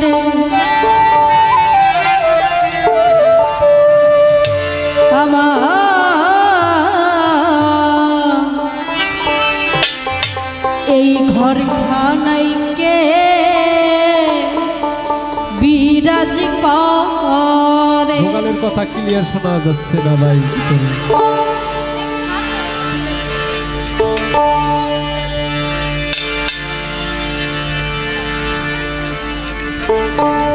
রে আমার এই ঘর খানাইকে বিরাজ করে? কথা ক্লিয়ার শোনা যাচ্ছে না ভাই Música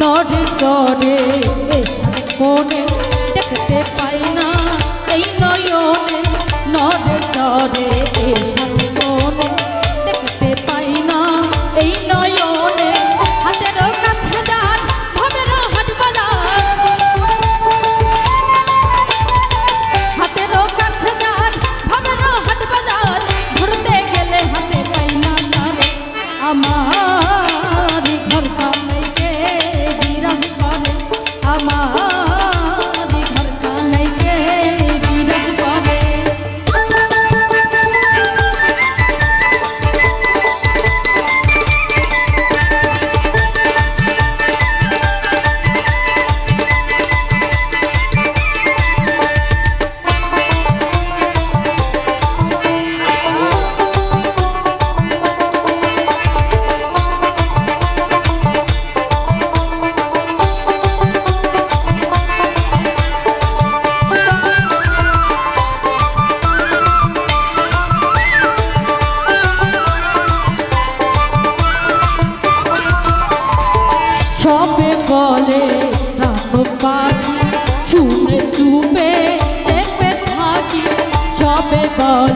নড়ে করে কোণে দেখতে পাই না এই নয়নে নড়ে চড়ে এসব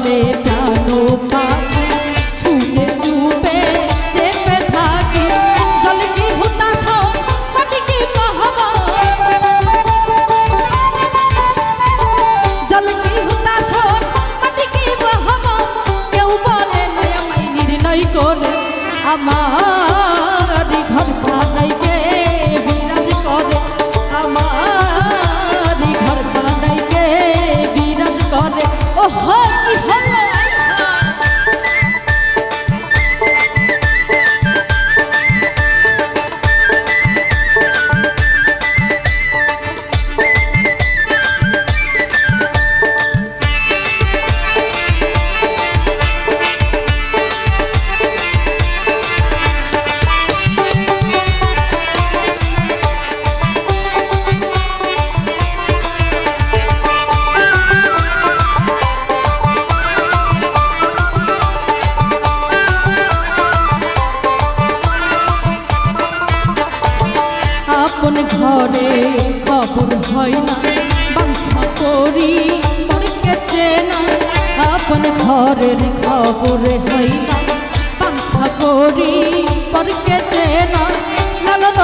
বলে প্রাণ পাখি শুনে চুপে চেপে থাকি। জল কি হতাশ মাটি কি জল কি হতাশ মাটি কি বাহাবা কেউ বলে, নয় আমায় নির্ণয় ঘরে কবর হয় না, বাঞ্ছা করি, মন কেটে না। আপন ঘরের খবর হয় না, বাঞ্ছা করি, মন কেটে না। লালন